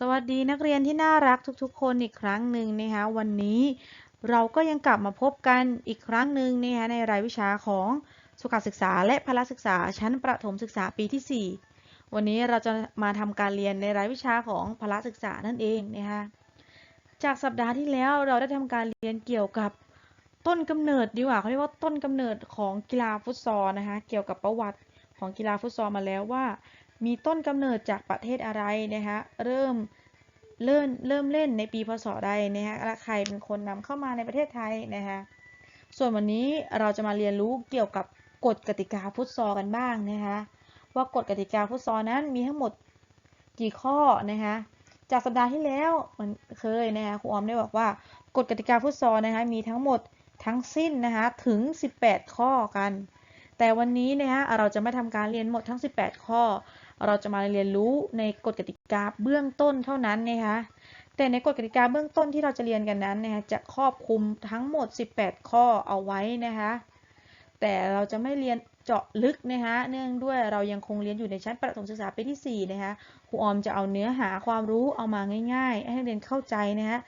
สวัสดีนักเรียนที่น่ารักทุกๆ คนอีกครั้งหนึ่งนะคะวันนี้เราก็ยังกลับมาพบกันอีกครั้งหนึ่งนะคะในรายวิชาของสุขศึกษาและพละศึกษาชั้นประถมศึกษาปีที่ 4 วันนี้เราจะมาทำการเรียนในรายวิชาของพละศึกษานั่นเองนะคะจากสัปดาห์ที่แล้วเราได้ทำการเรียนเกี่ยวกับต้นกำเนิดดีกว่าเขาเรียกว่าต้นกำเนิดของกีฬาฟุตซอลนะคะเกี่ยวกับประวัติของกีฬาฟุตซอลมาแล้วว่า มีต้นกำเนิดจากประเทศอะไรนะคะเริ่มเริ่มเริ่มเล่นในปีพศใดนะคะและใครเป็นคนนำเข้ามาในประเทศไทยนะคะส่วนวันนี้เราจะมาเรียนรู้เกี่ยวกับกฎกติกาฟุตซอลกันบ้างนะคะว่ากฎกติกาฟุตซอลนั้นมีทั้งหมดกี่ข้อนะคะจากสัปดาห์ที่แล้วมันเคยนะคะครูออมได้บอกว่ากฎกติกาฟุตซอลนะคะมีทั้งหมดทั้งสิ้นนะคะถึง 18 ข้อกัน แต่วันนี้นะคะเราจะไม่ทำการเรียนหมดทั้ง 18 ข้อ เราจะมาเรียนรู้ในกฎกติกาเบื้องต้นเท่านั้นนะคะแต่ในกฎกติกาเบื้องต้นที่เราจะเรียนกันนั้นนะคะจะครอบคลุมทั้งหมด 18 ข้อเอาไว้นะคะแต่เราจะไม่เรียนเจาะลึกนะคะเนื่องด้วยเรายังคงเรียนอยู่ในชั้นประถมศึกษาปีที่4นะคะครูออมจะเอาเนื้อหาความรู้เอามาง่าย ๆ ให้เรียนเข้าใจนะคะ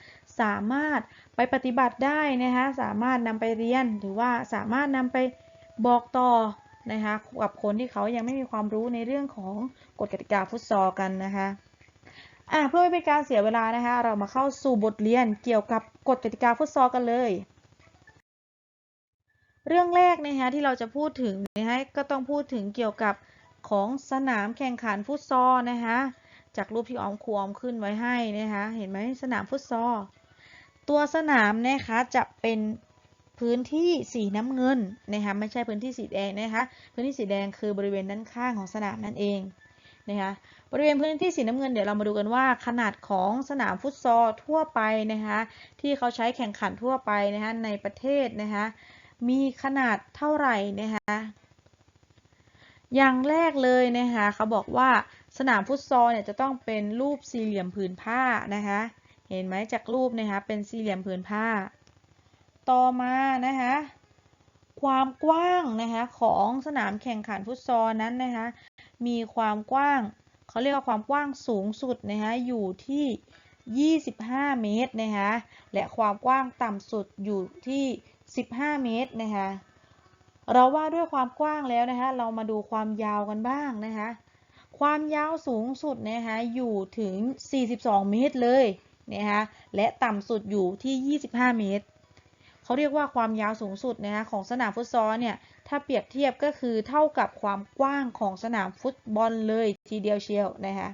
สามารถไปปฏิบัติได้นะคะสามารถนำไปเรียนหรือว่าสามารถนำไปบอกต่อ นะคะกับคนที่เขายังไม่มีความรู้ในเรื่องของกฎกติกาฟุตซอลกันนะคะอะเพื่อไม่เป็นการเสียเวลานะคะ เรามาเข้าสู่บทเรียนเกี่ยวกับกฎกติกาฟุตซอลกันเลย เรื่องแรกนะคะที่เราจะพูดถึงนะคะก็ต้องพูดถึงเกี่ยวกับของสนามแข่งขันฟุตซอลนะคะจากรูปที่ออมครูออมขึ้นไว้ให้นะคะเห็นไหมสนามฟุตซอลตัวสนามนะคะจะเป็น พื้นที่สีน้ำเงินนะคะไม่ใช่พื้นที่สีแดงนะคะพื้นที่สีแดงคือบริเวณด้านข้างของสนามนั่นเองนะคะบริเวณพื้นที่สีน้ำเงินเดี๋ยวเรามาดูกันว่าขนาดของสนามฟุตซอลทั่วไปนะคะที่เขาใช้แข่งขันทั่วไปนะคะในประเทศนะคะมีขนาดเท่าไหร่นะคะอย่างแรกเลยนะคะเขาบอกว่าสนามฟุตซอลเนี่ยจะต้องเป็นรูปสี่เหลี่ยมผืนผ้านะคะเห็นไหมจากรูปนะคะเป็นสี่เหลี่ยมผืนผ้า ต่อมานะคะความกว้างนะคะของสนามแข่งขันฟุตซอลนั้นนะคะมีความกว้างเขาเรียกว่าความกว้างสูงสุดนะคะอยู่ที่ 25 เมตรนะคะและความกว้างต่ำสุดอยู่ที่ 15 เมตรนะคะเราว่าด้วยความกว้างแล้วนะคะเรามาดูความยาวกันบ้างนะคะความยาวสูงสุดนะคะอยู่ถึง 42 เมตรเลยนะคะและต่ำสุดอยู่ที่ 25 เมตร เขาเรียกว่าความยาวสูงสุดนะคะของสนามฟุตซอลเนี่ยถ้าเปรียบเทียบก็คือเท่ากับความกว้างของสนามฟุตบอลเลยทีเดียวเชียวนะคะ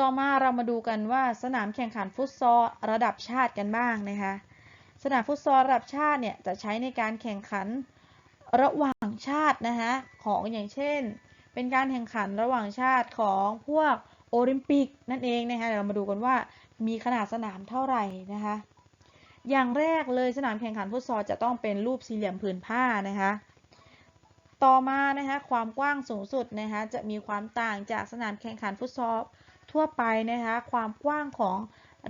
ต่อมาเรามาดูกันว่าสนามแข่งขันฟุตซอลระดับชาติกันบ้างนะคะสนามฟุตซอลระดับชาติเนี่ยจะใช้ในการแข่งขันระหว่างชาตินะคะของอย่างเช่น เป็นการแข่งขันระหว่างชาติของพวกโอลิมปิกนั่นเองนะคะเดี๋ยวเรามาดูกันว่า มีขนาดสนามเท่าไหร่นะคะ อย่างแรกเลยสนามแข่งขันฟุตซอลจะต้องเป็นรูปสี่เหลี่ยมผืนผ้านะคะ ต่อมานะคะความกว้างสูงสุดนะคะจะมีความต่างจากสนามแข่งขันฟุตซอลทั่วไปนะคะความกว้างของ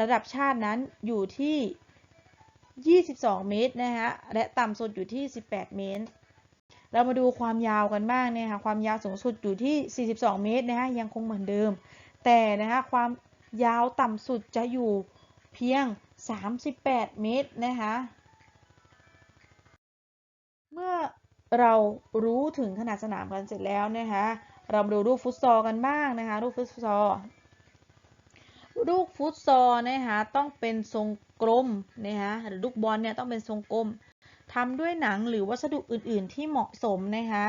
ระดับชาตินั้นอยู่ที่ 22 เมตรนะคะและต่ำสุดอยู่ที่ 18 เมตร เรามาดูความยาวกันบ้างนะคะความยาวสูงสุดอยู่ที่ 42 เมตรนะคะยังคงเหมือนเดิม แต่นะคะความ ยาวต่ำสุดจะอยู่เพียง 38 เมตรนะคะ เมื่อเรารู้ถึงขนาดสนามกันเสร็จแล้วนะคะ เรามาดูรูปฟุตซอลกันบ้างนะคะ รูปฟุตซอล ลูกฟุตซอลนะคะต้องเป็นทรงกลมนะคะหรือลูกบอลเนี่ยต้องเป็นทรงกลมทำด้วยหนังหรือวัสดุอื่น ๆ ที่เหมาะสมนะคะ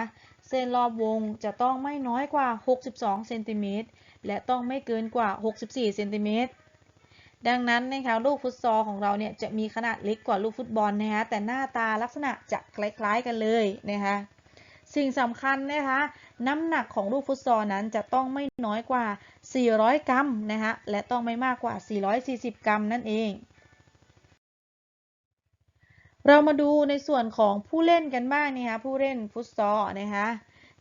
เส้นรอบวงจะต้องไม่น้อยกว่า 62เซนติเมตรและต้องไม่เกินกว่า 64เซนติเมตรดังนั้นนะคะลูกฟุตซอลของเราเนี่ยจะมีขนาดเล็กกว่าลูกฟุตบอลนะคะแต่หน้าตาลักษณะจะคล้ายๆกันเลยนะคะสิ่งสำคัญนะคะน้ำหนักของลูกฟุตซอลนั้นจะต้องไม่น้อยกว่า 400 กรัมนะคะและต้องไม่มากกว่า 440 กรัมนั่นเอง เรามาดูในส่วนของผู้เล่นกันบ้างนะคะผู้เล่นฟุตซอลนะคะ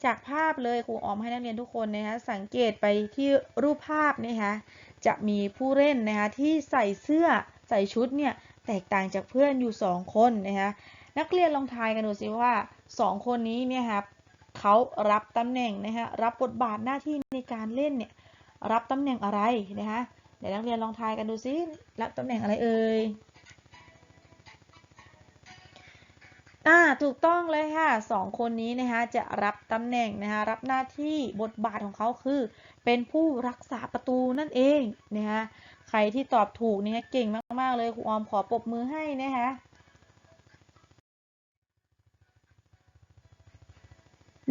จากภาพเลยครูออมให้นักเรียนทุกคนนะคะสังเกตไปที่รูปภาพนะคะจะมีผู้เล่นนะคะที่ใส่เสื้อใส่ชุดเนี่ยแตกต่างจากเพื่อนอยู่ 2 คนนะคะนักเรียนลองทายกันดูสิว่า 2 คนนี้เนี่ยครับเขารับตำแหน่งนะคะรับบทบาทหน้าที่ในการเล่นเนี่ยรับตำแหน่งอะไรนะคะเดี๋ยวนักเรียนลองทายกันดูซิรับตำแหน่งอะไรเอ่ย อ่าถูกต้องเลยค่ะสองคนนี้นะคะจะรับตำแหน่งนะคะรับหน้าที่บทบาทของเขาคือ เป็นผู้รักษาประตูนั่นเองนะคะใครที่ตอบถูกเนี่ยเก่งมากๆเลยครูออมขอปรบมือให้นะคะ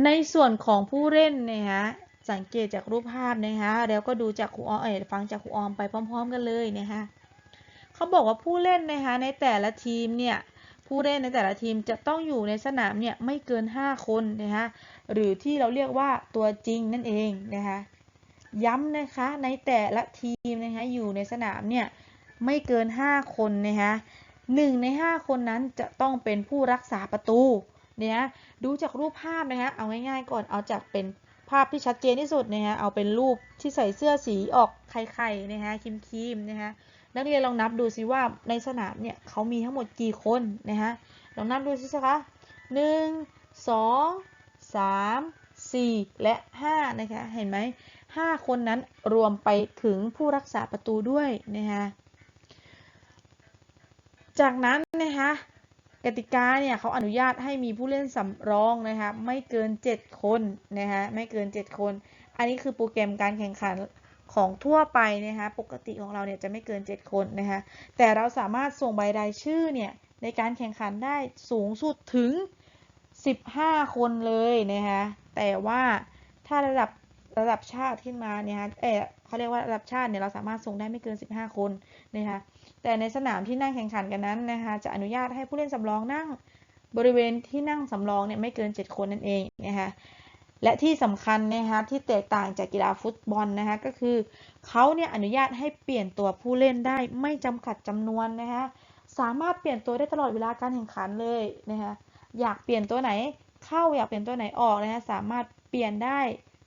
ในส่วนของผู้เล่นนะคะสังเกตจากรูปภาพนะคะแล้วก็ดูจากครูออมเอ๋ฟังจากครูออมไปพร้อม ๆ กันเลยนะคะเขาบอกว่าผู้เล่นนะคะในแต่ละทีมเนี่ย ผู้เล่นในแต่ละทีมจะต้องอยู่ในสนามเนี่ยไม่เกิน 5 คนนะคะหรือที่เราเรียกว่าตัวจริงนั่นเองนะคะย้ำนะคะในแต่ละทีมนะคะอยู่ในสนามเนี่ยไม่เกิน 5 คนนะคะหนึ่งใน 5 คนนั้นจะต้องเป็นผู้รักษาประตูเนี่ยดูจากรูปภาพนะคะเอาง่ายๆก่อนเอาจากเป็นภาพที่ชัดเจนที่สุดนะคะเอาเป็นรูปที่ใส่เสื้อสีออกไข่ๆนะคะครีมๆนะคะ นักเรียนลองนับดูสิว่าในสนามเนี่ยเขามีทั้งหมดกี่คนนะคะลองนับดูสิคะหนึ่งสองสามสี่และห้านะคะเห็นไหมห้าคนนั้นรวมไปถึงผู้รักษาประตูด้วยนะคะจากนั้นนะคะกติกาเนี่ยเขาอนุญาตให้มีผู้เล่นสำรองนะคะไม่เกิน 7 คนนะคะไม่เกิน 7 คน อันนี้คือโปรแกรมการแข่งขัน ของทั่วไปนะคะปกติของเราเนี่ยจะไม่เกิน 7 คนนะคะแต่เราสามารถส่งใบรายชื่อเนี่ยในการแข่งขันได้สูงสุดถึง 15 คนเลยนะคะแต่ว่าถ้าระดับระดับชาติขึ้นมาเนี่ยเออเขาเรียกว่าระดับชาติเนี่ยเราสามารถส่งได้ไม่เกิน 15 คนนะคะแต่ในสนามที่นั่งแข่งขันกันนั้นนะคะจะอนุญาตให้ผู้เล่นสำรองนั่งบริเวณที่นั่งสำรองเนี่ยไม่เกิน 7 คนนั่นเองนะคะ และที่สำคัญนะคะที่แตกต่างจากกีฬาฟุตบอลนะคะก็คือเขาเนี่ยอนุญาตให้เปลี่ยนตัวผู้เล่นได้ไม่จำกัดจำนวนนะคะสามารถเปลี่ยนตัวได้ตลอดเวลาการแข่งขันเลยนะคะอยากเปลี่ยนตัวไหนเข้าอยากเปลี่ยนตัวไหนออกนะคะสามารถเปลี่ยนได้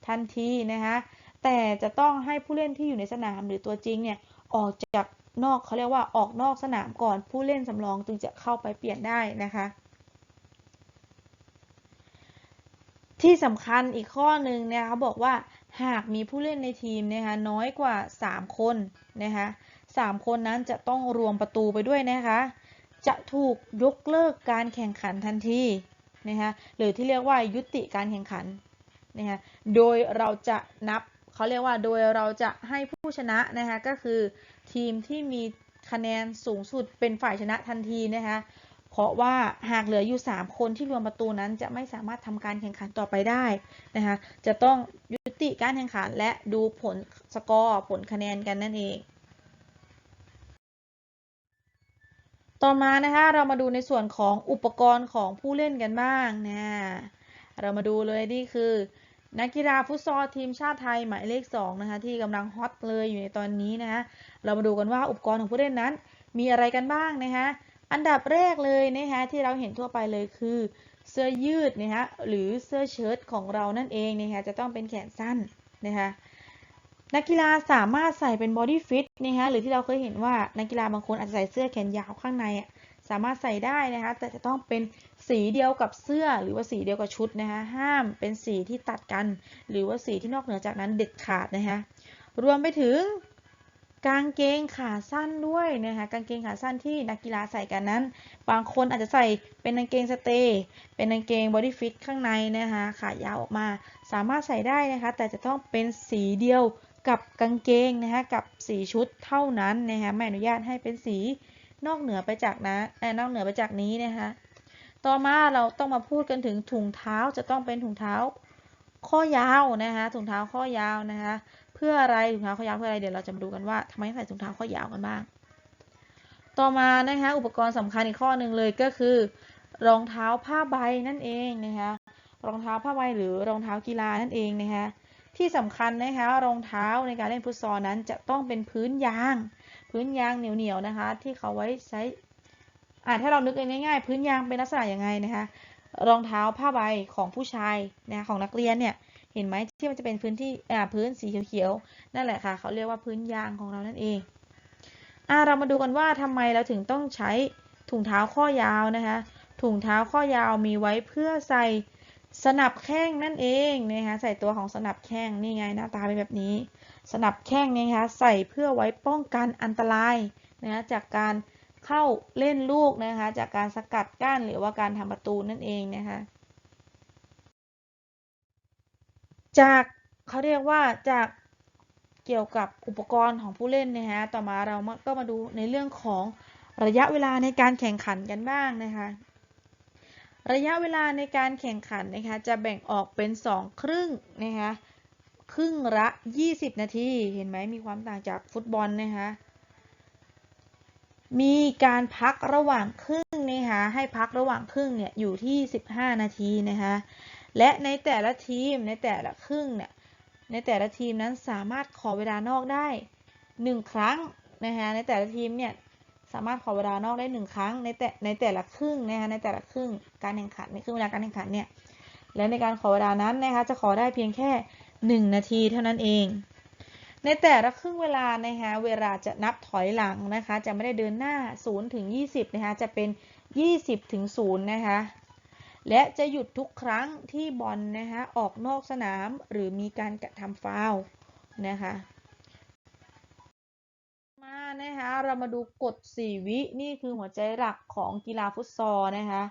ทันทีนะคะแต่จะต้องให้ผู้เล่นที่อยู่ในสนามหรือตัวจริงเนี่ยออกจากนอกเขาเรียกว่าออกนอกสนามก่อนผู้เล่นสำรองจึงจะเข้าไปเปลี่ยนได้นะคะ ที่สำคัญอีกข้อหนึ่งนะคะเขาบอกว่าหากมีผู้เล่นในทีมนะคะน้อยกว่า 3 คนนะคะ3คนนั้นจะต้องรวมประตูไปด้วยนะคะจะถูกยกเลิกการแข่งขันทันทีนะคะหรือที่เรียกว่ายุติการแข่งขันนะคะโดยเราจะนับเขาเรียกว่าโดยเราจะให้ผู้ชนะนะคะก็คือทีมที่มีคะแนนสูงสุดเป็นฝ่ายชนะทันทีนะคะ เพราะว่าหากเหลืออยู่ 3 คนที่รวมประตูนั้นจะไม่สามารถทำการแข่งขันต่อไปได้นะคะจะต้องยุติการแข่งขันและดูผลสกอร์ผลคะแนนกันนั่นเอง ต่อมานะคะเรามาดูในส่วนของอุปกรณ์ของผู้เล่นกันบ้างนะเรามาดูเลยนี่คือนักกีฬาฟุตซอลทีมชาติไทยหมายเลข2นะคะที่กำลังฮอตเลยอยู่ในตอนนี้นะคะเรามาดูกันว่าอุปกรณ์ของผู้เล่นนั้นมีอะไรกันบ้างนะคะ อันดับแรกเลยนะคะที่เราเห็นทั่วไปเลยคือเสื้อยืดนะคะหรือเสื้อเชิ้ตของเรานั่นเองนะคะจะต้องเป็นแขนสั้นนะคะนักกีฬาสามารถใส่เป็นบอดี้ฟิตนะคะหรือที่เราเคยเห็นว่านักกีฬาบางคนอาจจะใส่เสื้อแขนยาวข้างในอะสามารถใส่ได้นะคะแต่จะต้องเป็นสีเดียวกับเสื้อหรือว่าสีเดียวกับชุดนะคะห้ามเป็นสีที่ตัดกัน หรือว่าสีที่นอกเหนือจากนั้นเด็ดขาดนะคะรวมไปถึง กางเกงขาสั้นด้วยนะคะกางเกงขาสั้นที่นักกีฬาใส่กันนั้น บางคนอาจจะใส่เป็นกางเกงสเตย์เป็นกางเกงบอดี้ฟิตข้างในนะคะขายาวออกมา สามารถใส่ได้นะคะ แต่จะต้องเป็นสีเดียวกับกางเกงนะคะกับสีชุดเท่านั้นนะคะไม่อนุญาตให้เป็นสีนอกเหนือไปจากนะนอกเหนือไปจากนี้นะคะต่อมาเราต้องมาพูดกันถึงถุงเท้าจะต้องเป็นถุงเท้าข้อยาวนะคะถุงเท้าข้อยาวนะคะ เพื่ออะไรถุงเท้าข้อยาวเพื่ออะไรเดี๋ยวเราจะมาดูกันว่าทำไมใส่ถุงเท้าข้อยาวกันบ้าง ต่อมานะคะอุปกรณ์สำคัญอีกข้อหนึ่งเลยก็คือ รองเท้าผ้าใบนั่นเองนะคะรองเท้าผ้าใบหรือรองเท้ากีฬานั่นเองนะคะที่สำคัญนะคะรองเท้าในการเล่นฟุตซอลนั้นจะต้องเป็นพื้นยาง พื้นยางเหนียวๆนะคะ ที่เขาไว้ใช้อ่าถ้าเรานึกง่ายๆ พื้นยางเป็นลักษณะยังไงนะคะ รองเท้าผ้าใบของผู้ชายนะของนักเรียนเนี่ย เห็นไหมที่มันจะเป็นพื้นที่อ่าพื้นสีเขียวๆนั่นแหละค่ะ เขาเรียกว่าพื้นยางของเรานั่นเองอ่าเรามาดูกันว่าทำไมเราถึงต้องใช้ถุงเท้าข้อยาวนะคะ ถุงเท้าข้อยาวมีไว้เพื่อใส่สนับแข้งนั่นเองนะคะใส่ตัวของสนับแข้งนี่ไงหน้าตาเป็นแบบนี้ สนับแข้งเนี่ยนะคะใส่เพื่อไว้ป้องกันอันตรายนะคะจากการเข้าเล่นลูกนะคะ จากการสกัดกั้นหรือว่าการทำประตูนั่นเองนะคะ จากเขาเรียกว่าจากเกี่ยวกับอุปกรณ์ของผู้เล่นนะฮะ ต่อมาเราก็มาดูในเรื่องของระยะเวลาในการแข่งขันกันบ้างนะคะ ระยะเวลาในการแข่งขันนะคะจะแบ่งออกเป็น 2 ครึ่งนะคะครึ่งละ 20 นาที เห็นไหมมีความต่างจากฟุตบอลนะคะมีการพักระหว่างครึ่งนะคะให้พักระหว่างครึ่งเนี่ยอยู่ที่ 15 นาทีนะคะ และในแต่ละทีมในแต่ละครึ่งเนี่ยในแต่ละทีมนั้นสามารถขอเวลานอกได้ 1 ครั้งนะคะในแต่ละทีมเนี่ยสามารถขอเวลานอกได้ 1 ครั้งในแต่ในแต่ละครึ่งนะคะในแต่ละครึ่งการแข่งขันในครึ่งเวลาการแข่งขันเนี่ยและในการขอเวลานั้นนะคะจะขอได้เพียงแค่ 1 นาทีเท่านั้นเอง ในแต่ละครึ่งเวลานะคะเวลาจะนับถอยหลังนะคะจะไม่ได้เดินหน้า0ถึง20นะคะจะเป็น 20ถึง0นะคะ และจะหยุดทุกครั้งที่บอลนะคะออกนอกสนามหรือมีการกระทำฟาวนะคะมานะคะเรามาดูกฎ 4 วินี่คือหัวใจหลักของกีฬาฟุตซอลนะคะ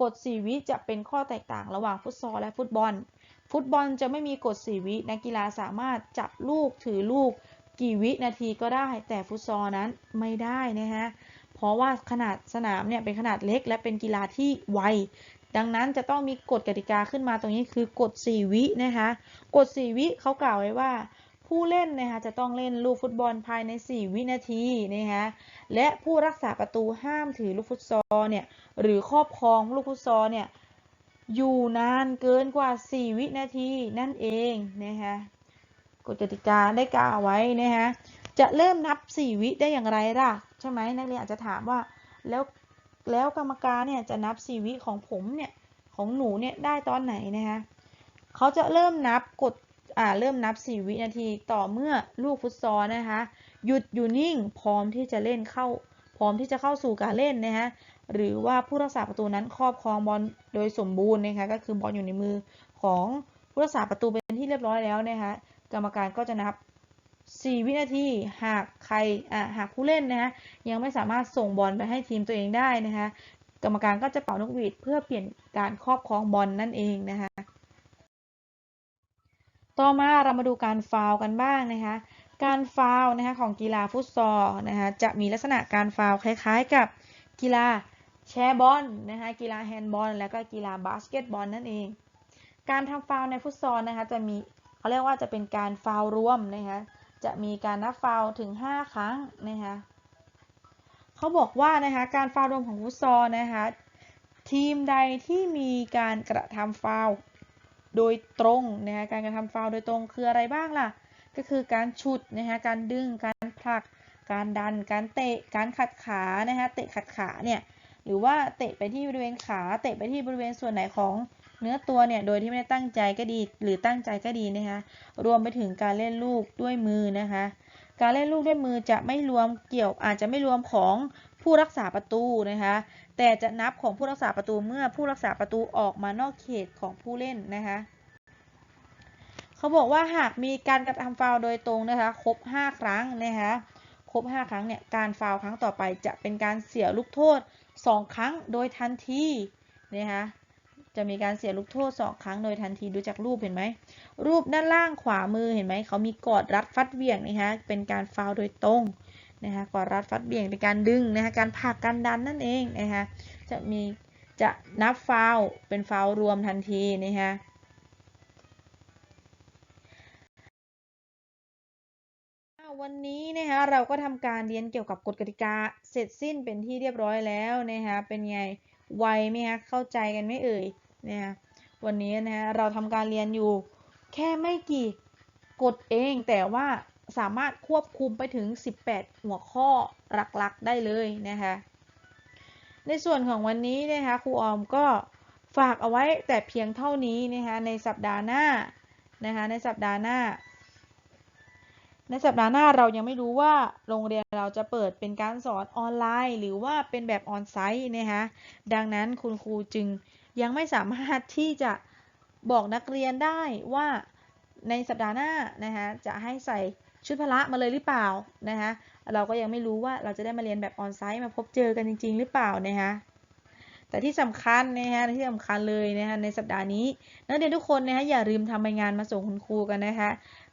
กฎ 4 วิจะเป็นข้อแตกต่างระหว่างฟุตซอลและฟุตบอล ฟุตบอลจะไม่มีกฎ 4 วินักกีฬาสามารถจับลูกถือลูกกี่วินาทีก็ได้ แต่ฟุตซอลนั้นไม่ได้นะคะเพราะว่าขนาดสนามเนี่ยเป็นขนาดเล็กและเป็นกีฬาที่ไว ดังนั้นจะต้องมีกฎกติกาขึ้นมาตรงนี้คือกฎ 4 วินะคะกฎ 4 วิเขากล่าวไว้ว่า ผู้เล่นนะคะจะต้องเล่นลูกฟุตบอลภายใน 4 วินาทีนะคะและผู้รักษาประตูห้ามถือลูกฟุตซอลเนี่ยหรือครอบครองลูกฟุตซอลเนี่ยอยู่นานเกินกว่า 4 วินาทีนั่นเองนะคะกฎกติกาได้กล่าวไว้นะคะจะเริ่มนับ 4 วิได้อย่างไรล่ะ ใช่ไหมนักเรียนอาจจะถามว่าแล้ว แล้วกรรมการเนี่ยจะนับ4วิของผมเนี่ยของหนูเนี่ยได้ตอนไหนนะคะเขาจะเริ่มนับกดอ่าเริ่มนับ4วินาทีต่อเมื่อลูกฟุตซอลนะคะหยุดอยู่นิ่งพร้อมที่จะเล่นเข้า พร้อมที่จะเข้าสู่การเล่นนะคะหรือว่าผู้รักษาประตูนั้นครอบครองบอลโดยสมบูรณ์นะคะก็คือบอลอยู่ในมือของผู้รักษาประตูเป็นที่เรียบร้อยแล้วนะคะกรรมการก็จะนับ 4 วินาที หากใครอ่หากผู้เล่นนะคะยังไม่สามารถส่งบอลไปให้ทีมตัวเองได้นะคะกรรมการก็จะเป่านกหวีดเพื่อเปลี่ยนการครอบครองบอลนั่นเองนะคะต่อมาเรามาดูการฟาวกันบ้างนะคะการฟาวนะคะของกีฬาฟุตซอลนะคะจะมีลักษณะการฟาวคล้ายๆ กับกีฬาแชร์บอลนะคะกีฬาแฮนด์บอลและก็กีฬาบาสเกตบอลนั่นเอง การทำฟาวในฟุตซอลนะคะจะมีเขาเรียกว่าจะเป็นการฟาวรวมนะคะ จะมีการนับฟาวถึง 5 ครั้งนะคะเขาบอกว่านะคะการฟาวรวมของฟุตซอลนะคะทีมใดที่มีการกระทำฟาวโดยตรงนะคะการกระทำฟาวโดยตรงคืออะไรบ้างล่ะ ก็คือการฉุดนะคะการดึงการผลัก การดัน การเตะ การขัดขานะคะเตะขัดขาเนี่ยหรือว่าเตะไปที่บริเวณขาเตะไปที่บริเวณส่วนไหนของ เนื้อตัวเนี่ยโดยที่ไม่ได้ตั้งใจก็ดี หรือตั้งใจก็ดีนะคะรวมไปถึงการเล่นลูกด้วยมือนะคะ การเล่นลูกด้วยมือจะไม่รวมเกี่ยวอาจจะไม่รวมของผู้รักษาประตูนะคะ แต่จะนับของผู้รักษาประตูเมื่อผู้รักษาประตูออกมานอกเขตของผู้เล่นนะคะเขาบอกว่าหากมีการกระทำฟาวโดยตรงนะคะ ครบ 5 ครั้งนะคะครบ 5 ครั้งเนี่ยการฟาวครั้งต่อไปจะเป็นการเสียลูกโทษ 2 ครั้งโดยทันทีนะคะ จะมีการเสียลูกโทษสองครั้งโดยทันทีดูจากรูปเห็นไหม รูปด้านล่างขวามือเห็นไหม เขามีกอดรัดฟัดเบี่ยงนะคะ เป็นการฟาวโดยตรงนะคะกอดรัดฟัดเบี่ยงเป็นการดึงนะคะการผลักการดันนั่นเองนะคะจะมีจะนับฟาวเป็นฟาวรวมทันทีนะคะวันนี้นะคะเราก็ทำการเรียนเกี่ยวกับกฎกติกาเสร็จสิ้นเป็นที่เรียบร้อยแล้วนะคะเป็นไง ไวไหมคะเข้าใจกันไหมเอ่ยเนี่ยวันนี้นะเราทำการเรียนอยู่ แค่ไม่กี่กฎเองแต่ว่าสามารถควบคุมไปถึง 18 หัวข้อหลักๆ ได้เลยนะคะในส่วนของวันนี้นะคะครูออมก็ฝากเอาไว้แต่เพียงเท่านี้นะคะในสัปดาห์หน้านะคะในสัปดาห์หน้า ในสัปดาห์หน้าเรายังไม่รู้ว่าโรงเรียนเราจะเปิดเป็นการสอนออนไลน์ หรือว่าเป็นแบบออนไซต์นะคะดังนั้นคุณครูจึงยังไม่สามารถที่จะบอกนักเรียนได้ว่าในสัปดาห์หน้านะคะจะให้ใส่ชุดพละมาเลยหรือเปล่านะคะเราก็ยังไม่รู้ว่าเราจะได้มาเรียนแบบออนไซต์มาพบเจอกันจริง ๆ หรือเปล่านะคะแต่ที่สำคัญนะคะที่สำคัญเลยนะคะในสัปดาห์นี้ นักเรียนทุกคนนะคะอย่าลืมทำใบงานมาส่งคุณครูกันนะคะ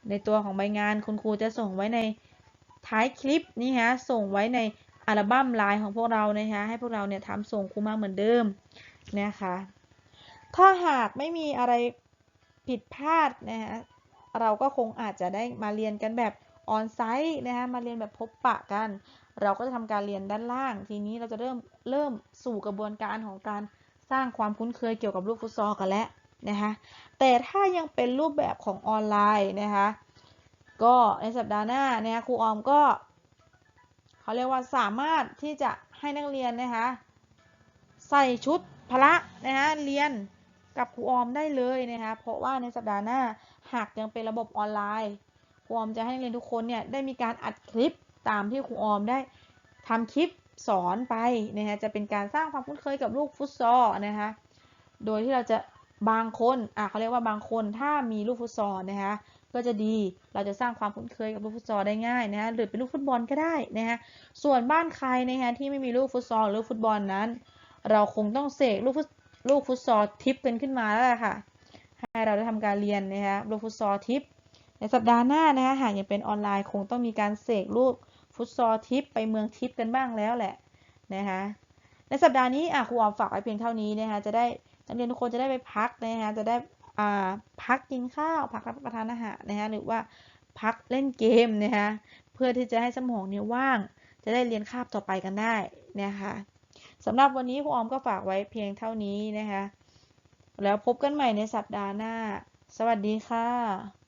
ในตัวของใบงานคุณครูจะส่งไว้ในท้ายคลิปนี่ฮะส่งไว้ในอัลบั้มไลน์ของพวกเรานะคะให้พวกเราเนี่ยทำส่งครูมาเหมือนเดิมนะคะถ้าหากไม่มีอะไรผิดพลาดนะคะเราก็คงอาจจะได้มาเรียนกันแบบออนไซต์นะคะมาเรียนแบบพบปะกัน เราก็จะทำการเรียนด้านล่าง ทีนี้เราจะเริ่มเริ่มสู่กระบวนการของการสร้างความคุ้นเคยเกี่ยวกับลูกฟุตซอลกันแล้ว นะคะแต่ถ้ายังเป็นรูปแบบของออนไลน์นะคะก็ในสัปดาห์หน้านะคะครูออมก็เขาเรียกว่าสามารถที่จะให้นักเรียนนะคะใส่ชุดพละนะคะเรียนกับครูออมได้เลยนะคะเพราะว่าในสัปดาห์หน้าหากยังเป็นระบบออนไลน์ครูออมจะให้นักเรียนทุกคนเนี่ยได้มีการอัดคลิปตามที่ครูออมได้ทำคลิปสอนไปนะคะจะเป็นการสร้างความคุ้นเคยกับลูกฟุตซอลนะคะโดยที่เราจะ บางคนอะเขาเรียกว่าบางคนถ้ามีลูกฟุตซอลนะคะก็จะดีเราจะสร้างความคุ้นเคยกับลูกฟุตซอลได้ง่ายนะคะหรือเป็นลูกฟุตบอลก็ได้นะคะส่วนบ้านใครนะคะที่ไม่มีลูกฟุตซอลหรือฟุตบอลนั้น เราคงต้องเสกลูกฟุตลูกฟุตซอลทิปกันขึ้นมาแล้วล่ะค่ะ ให้เราได้ทำการเรียนนะคะลูกฟุตซอลทิปในสัปดาห์หน้านะคะหากยังเป็นออนไลน์คงต้องมีการเสกลูกฟุตซอลทิปไปเมืองทิปกันบ้างแล้วแหละนะคะในสัปดาห์นี้อะครูออมฝากไว้เพียงเท่านี้นะคะจะได้ นักเรียนทุกคนจะได้ไปพักนะคะจะได้พักกินข้าวพักรับประทานอาหารนะคะหรือว่าพักเล่นเกมนะคะเพื่อที่จะให้สมองเนี่ยว่าง จะได้เรียนคาบต่อไปกันได้นะคะสำหรับวันนี้ครูออมก็ฝากไว้เพียงเท่านี้นะคะแล้วพบกันใหม่ในสัปดาห์หน้า สวัสดีค่ะ